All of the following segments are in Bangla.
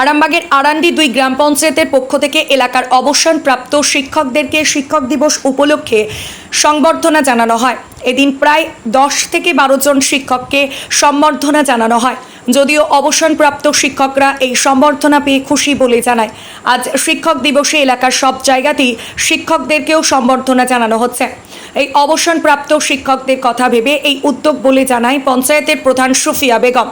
আরামবাগের আরান্ডি দুই গ্রাম পঞ্চায়েতের পক্ষ থেকে এলাকার অবসানপ্রাপ্ত শিক্ষকদেরকে শিক্ষক দিবস উপলক্ষে সংবর্ধনা জানানো হয়। এদিন প্রায় দশ থেকে বারো জন শিক্ষককে সম্বর্ধনা জানানো হয়। যদিও অবসানপ্রাপ্ত শিক্ষকরা এই সম্বর্ধনা পেয়ে খুশি বলে জানায়। আজ শিক্ষক দিবসে এলাকার সব জায়গাতেই শিক্ষকদেরকেও সম্বর্ধনা জানানো হচ্ছে। এই অবসানপ্রাপ্ত শিক্ষকদের কথা ভেবে এই উদ্যোগ বলে জানায় পঞ্চায়েতের প্রধান সুফিয়া বেগম।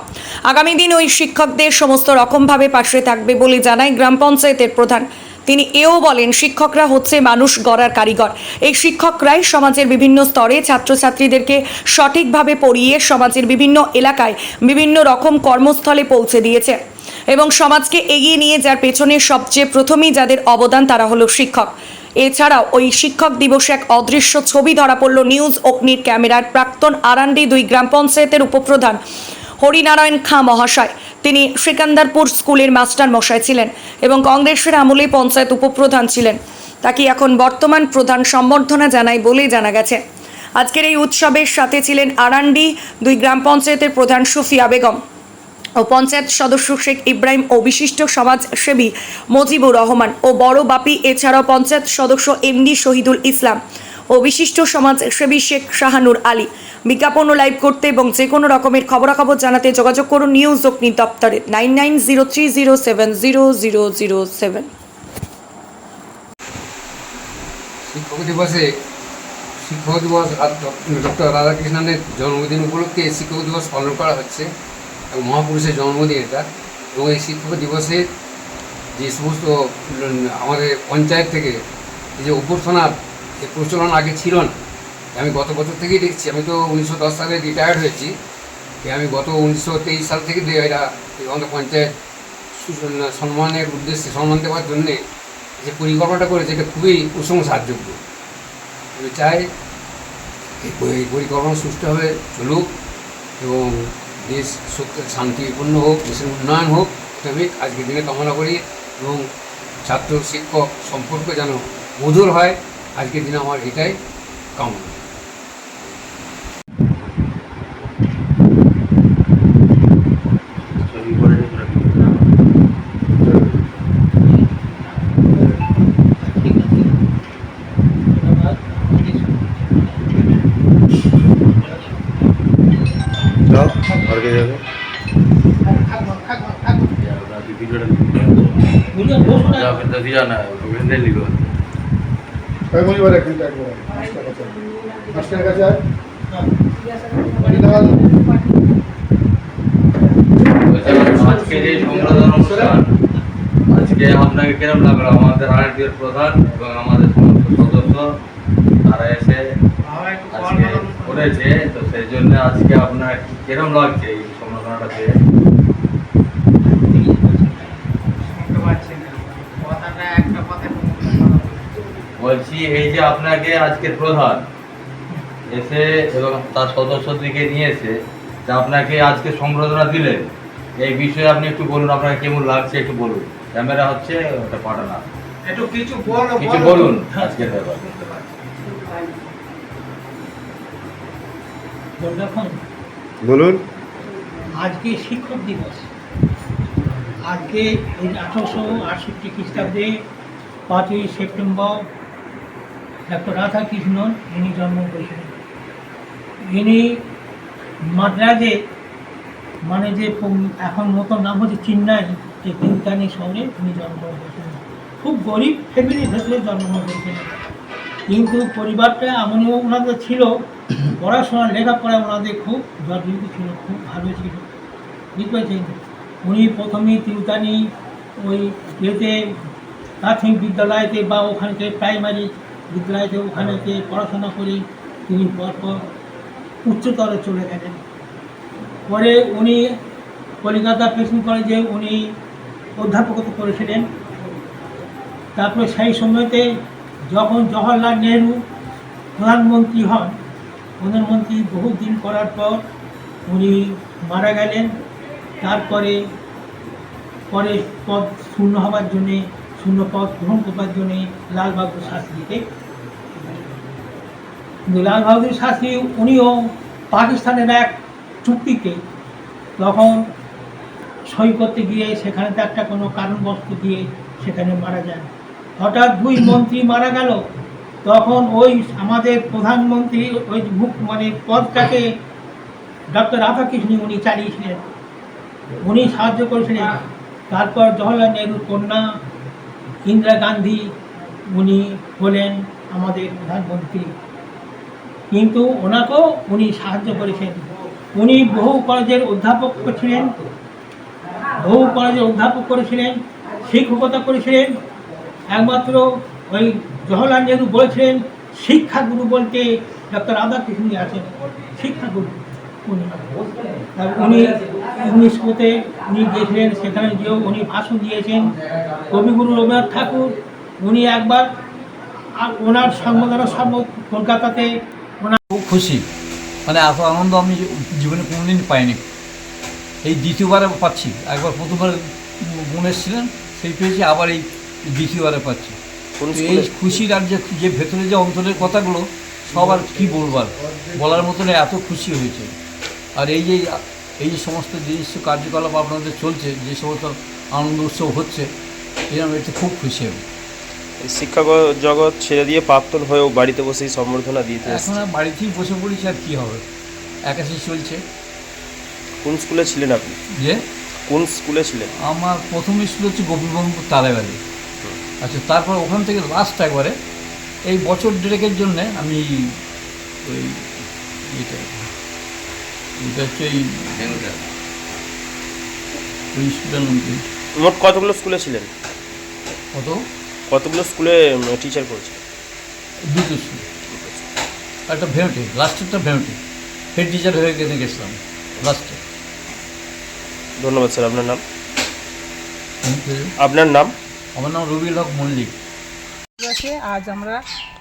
আগামী দিন ওই শিক্ষকদের সমস্ত রকমভাবে পাশে থাকবে বলে জানায় গ্রাম পঞ্চায়েতের প্রধান। তিনি এও বলেন, শিক্ষকরা হচ্ছে মানুষ গড়ার কারিগর। এই শিক্ষকরাই সমাজের বিভিন্ন স্তরে ছাত্রছাত্রীদেরকে সঠিকভাবে পড়িয়ে সমাজের বিভিন্ন এলাকায় বিভিন্ন রকম কর্মস্থলে পৌঁছে দিয়েছে এবং সমাজকে এগিয়ে নিয়ে যার পেছনে সবচেয়ে প্রথমেই যাদের অবদান তারা হলো শিক্ষক। এছাড়াও ওই শিক্ষক দিবসে এক অদৃশ্য ছবি ধরা পড়ল নিউজ অগ্নির ক্যামেরার প্রাক্তন আরান্ডি দুই গ্রাম পঞ্চায়েতের উপপ্রধান হরিনারায়ণ খাঁ মহাশয়। তিনি সিকান্দারপুর স্কুলের মাস্টার মশাই ছিলেন এবং কংগ্রেসের আমলে পঞ্চায়েত উপপ্রধান ছিলেন। তাকে এখন বর্তমান প্রধান সম্বর্ধনা জানায় বলেই জানা গেছে। আজকের এই উৎসবের সাথে ছিলেন আরান্ডি দুই গ্রাম পঞ্চায়েতের প্রধান সুফিয়া বেগম। ও পঞ্চায়েত সদস্য শেখ ইব্রাহিম ও বিশিষ্ট সমাজসেবী মজিবুর রহমান ও বড় বাপি, এছাড়াও পঞ্চায়েত সদস্য এমডি শহীদুল ইসলাম ও বিশিষ্ট সমাজসেবী শেখ শাহানুর আলী। বিজ্ঞাপন ও লাইভ করতে এবং যে কোনো রকমের খবরাখবর জানাতে যোগাযোগ করুন নিউজ অগ্নি দপ্তরে nine nine zero three zero seven zero zero zero seven. শিক্ষক দিবসে শিক্ষক দিবস ডক্টর রাধাকৃষ্ণনের জন্মদিন উপলক্ষে শিক্ষক দিবস পালন করা হচ্ছে। মহাপুরুষের জন্মদিন এটা। এবং এই শিক্ষক দিবসে যে সমস্ত, আমাদের পঞ্চায়েত থেকে এই যে অভ্যর্থনার যে প্রচলন আগে ছিল না আমি গত বছর থেকেই দেখছি। আমি তো উনিশশো দশ সালে রিটায়ার্ড হয়েছি। আমি গত উনিশশো তেইশ সাল থেকে এটা আমাদের পঞ্চায়েত সম্মানের উদ্দেশ্যে সম্মান দেওয়ার জন্যে যে পরিকল্পনাটা করেছে, এটা খুবই প্রশংসাযোগ্য আমি চাই এই পরিকল্পনা সুষ্ঠুভাবে চলুক এবং দেশ শান্তিপূর্ণ হোক, দেশের উন্নয়ন হোক আমি আজকের দিনে কামনা করি এবং ছাত্র, শিক্ষক সম্পর্ক যেন মধুর হয়, আজকের দিনে আমার এটাই কামনা ছবি করে যাও ঘরকে যাবে ভিডিওটা যা ফির দস জানা গোবিন্দে লিখো কয় মনিবার এক মিনিট একবার মাস্টার কাছে মাস্টার কাছে আয়। বাড়ি দাঁড়াল আজকে আপনাকে কিরম লাগল? আমাদের আরটির প্রধান এবং আমাদের সমস্ত সদস্য তারা এসে করেছে তো সেই জন্য আজকে আপনার কিরম লাগছে এই সম্মেলনটা পেয়ে বলছি এই যে আপনাকে আজকের প্রধান এসে এবং তার সদস্যদেরকে নিয়ে এসে যে আপনাকে আজকে সম্বর্ধনা দিলেন এই বিষয়ে আপনি একটু বলুন আপনাকে কেমন লাগছে একটু বলুন। ক্যামেরা হচ্ছে ওটা পাঠানা একটু কিছু বলো কিছু বলুন আজকের ব্যাপার দেখুন বলুন। আজকে শিক্ষক দিবস। আজকে আঠারোশো আটষট্টি খ্রিস্টাব্দে পাঁচই সেপ্টেম্বর ডক্টর রাধাকৃষ্ণন ইনি জন্ম করেছিলেন। ইনি মাদ্রাজে মানে যে এখন নতুন নাম হচ্ছে চেন্নাই, যে তিনকানি শহরে তিনি জন্মগ্রহণ করেছিলেন। খুব গরিব ফ্যামিলির ভেতরে জন্মগ্রহণ করেছিলেন। কিন্তু পরিবারটা এমনও ওনাদের ছিল, পড়াশোনা, লেখাপড়া ওনাদের খুব জর্জরিত ছিল, খুব ভালো ছিল। বুঝতে পারছেন উনি প্রথমেই তিলকানি ওই ইয়েতে, প্রাথমিক বিদ্যালয়তে বা ওখানকে প্রাইমারি বিদ্যালয়তে ওখানেতে পড়াশোনা করে তিনি পরপর উচ্চতরে চলে গেলেন। পরে উনি কলিকাতা প্রেসিডেন্ট কলেজে উনি অধ্যাপকত্ব করেছিলেন। তারপরে সেই সময়তে যখন জওহরলাল নেহরু প্রধানমন্ত্রী হন প্রধানমন্ত্রী বহুদিন করার পর উনি মারা গেলেন। তারপরে পরে পদ শূন্য হওয়ার জন্যে, শূন্য পদ গ্রহণ করবার জন্যে লাল বাহাদুর শাস্ত্রীকে লাল বাহাদুর শাস্ত্রী উনিও পাকিস্তানের এক চুক্তিতে তখন সই করতে গিয়ে সেখানে তো একটা কোনো কারণবস্তু দিয়ে সেখানে মারা যায় হঠাৎ দুই মন্ত্রী মারা গেল। তখন ওই আমাদের প্রধানমন্ত্রী, ওই মুখ মানে পদটাকে ডক্টর রাধাকৃষ্ণ উনি চালিয়েছিলেন। উনি সাহায্য করেছিলেন। তারপর জওয়াহরলাল নেহরুর কন্যা ইন্দিরা গান্ধী উনি হলেন আমাদের প্রধানমন্ত্রী। কিন্তু ওনাকেও উনি সাহায্য করেছেন। উনি বহু কলেজের অধ্যাপক ছিলেন বহু কলেজের অধ্যাপক করেছিলেন, শিক্ষকতা করেছিলেন। একমাত্র ওই জওহরলাল নেহরু বলেছিলেন, শিক্ষাগুরু বলতে ডক্টর রাধাকৃষ্ণই আছেন। শিক্ষাগুরু উনি। উনি ইউনেস্কোতে উনি গিয়েছিলেন সেখানে গিয়েও উনি ভাষণ দিয়েছেন। কবিগুরু রবীন্দ্রনাথ ঠাকুর, উনি একবার ওনার সংবর্ধনা সর্ব কলকাতাতে ওনার খুব খুশি। মানে এত আনন্দ আমি জীবনে কোনোদিন পাইনি। এই দ্বিতীয়বারে পাচ্ছি। একবার প্রথমবার বোন এসেছিলেন, সেই পেয়েছি আবার এই দ্বিতীয়বারে পাচ্ছি। এই খুশির আর যে যে ভেতরে যে অন্তরের কথাগুলো সব আর কী বলবার বলার মতন এত খুশি হয়েছে। আর এই যে এই যে সমস্ত জিনিস কার্যকলাপ আপনাদের চলছে যে সমস্ত আনন্দ উৎসব হচ্ছে এরকম এতে খুব খুশি আমি। শিক্ষা জগৎ ছেড়ে দিয়ে প্রাক্তন হয়েও বাড়িতে বসেই সম্বর্ধনা দিতে এখন আর বাড়িতেই বসে পড়েছি আর কী হবে? একাশি চলছে। কোন স্কুলে ছিলেন আপনি? যে? কোন স্কুলে ছিলেন? আমার প্রথম স্কুল হচ্ছে গোপীবঙ্গপুর তালেবাড়ি। আচ্ছা তারপর ওখান থেকে লাস্ট একবারে এই বছর দেড়েকের জন্যে আমি ওই এটা এটা হচ্ছে এই ওই মোট কতগুলো স্কুলে ছিলেন? কত? কতগুলো স্কুলে টিচার করেছেন দুটো স্কুল। একটা ভেউটি লাস্টেরটা ভেউটি হেড টিচার হয়ে গেছে গেছিলাম লাস্টে ধন্যবাদ স্যার আপনার নাম? আপনার নাম? আমার নাম রবিউল হক মল্লিক। আজ আমরা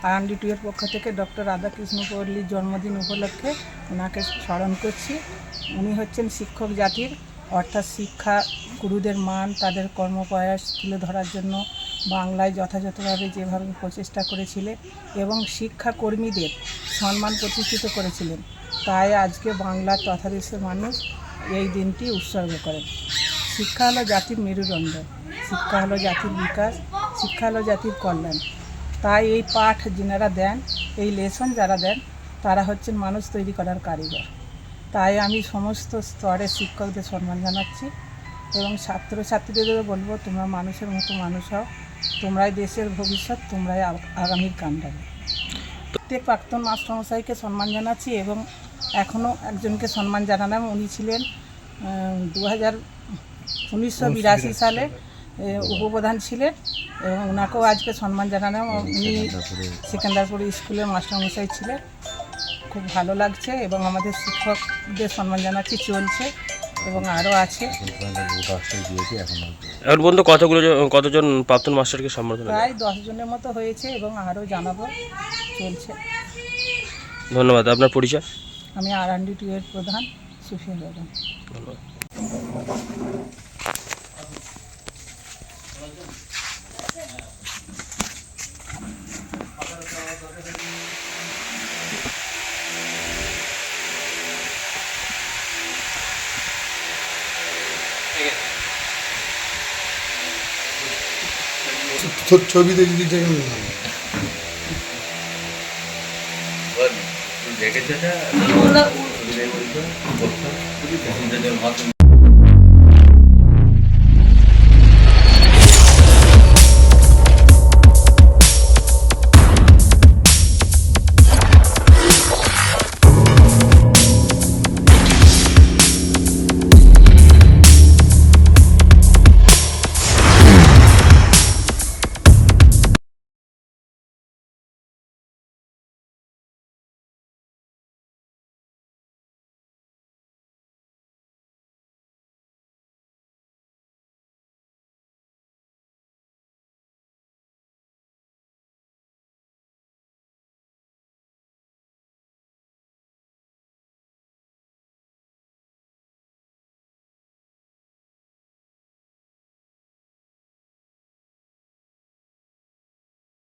আরএমডি টু এর পক্ষ থেকে ডক্টর রাধাকৃষ্ণ পল্লীর জন্মদিন উপলক্ষে ওনাকে স্মরণ করছি। উনি হচ্ছেন শিক্ষক জাতির, অর্থাৎ শিক্ষা গুরুদের মান, তাদের কর্মপ্রয়াস তুলে ধরার জন্য বাংলায় যথাযথভাবে যেভাবে প্রচেষ্টা করেছিলেন এবং শিক্ষাকর্মীদের সম্মান প্রতিষ্ঠিত করেছিলেন। তাই আজকে বাংলার তথা দেশের মানুষ এই দিনটি উৎসর্গ করেন। শিক্ষা হলো জাতির মেরুদণ্ড। শিক্ষা হলো জাতির বিকাশ, শিক্ষা হলো জাতির কল্যাণ। তাই এই পাঠ যিনারা দেন, এই লেসন যারা দেন, তারা হচ্ছেন মানুষ তৈরি করার কারিগর। তাই আমি সমস্ত স্তরের শিক্ষকদের সম্মান জানাচ্ছি এবং ছাত্রছাত্রীদেরও বলব, তোমরা মানুষের মতো মানুষ হও, তোমরাই দেশের ভবিষ্যৎ, তোমরাই আগ- আগামীর কাণ্ডারি প্রত্যেক প্রাক্তন মাস্টারমশাইকে সম্মান জানাচ্ছি এবং এখনও একজনকে সম্মান জানালাম। উনি ছিলেন দু হাজার উনিশশো বিরাশি সালে উপপ্রধান ছিলেন এবং ওনাকেও আজকে সম্মান জানালাম। উনি সেকেন্দারপুর স্কুলের মাস্টারমশাই ছিলেন। খুব ভালো লাগছে এবং আমাদের শিক্ষকদের সম্মান জানাচ্ছি চলছে এবং আরও আছে। এখন পর্যন্ত কতগুলো কতজন প্রাক্তন মাস্টারকে সম্বর্ধনা দেন? প্রায় দশজনের মতো হয়েছে এবং আরও জানাব চলছে। ধন্যবাদ। আপনার পরিচয়? আমি আর এর প্রধান সুফিয়া বেগম। ধন্যবাদ। ছবিতে যদি দেখেন দেখেছে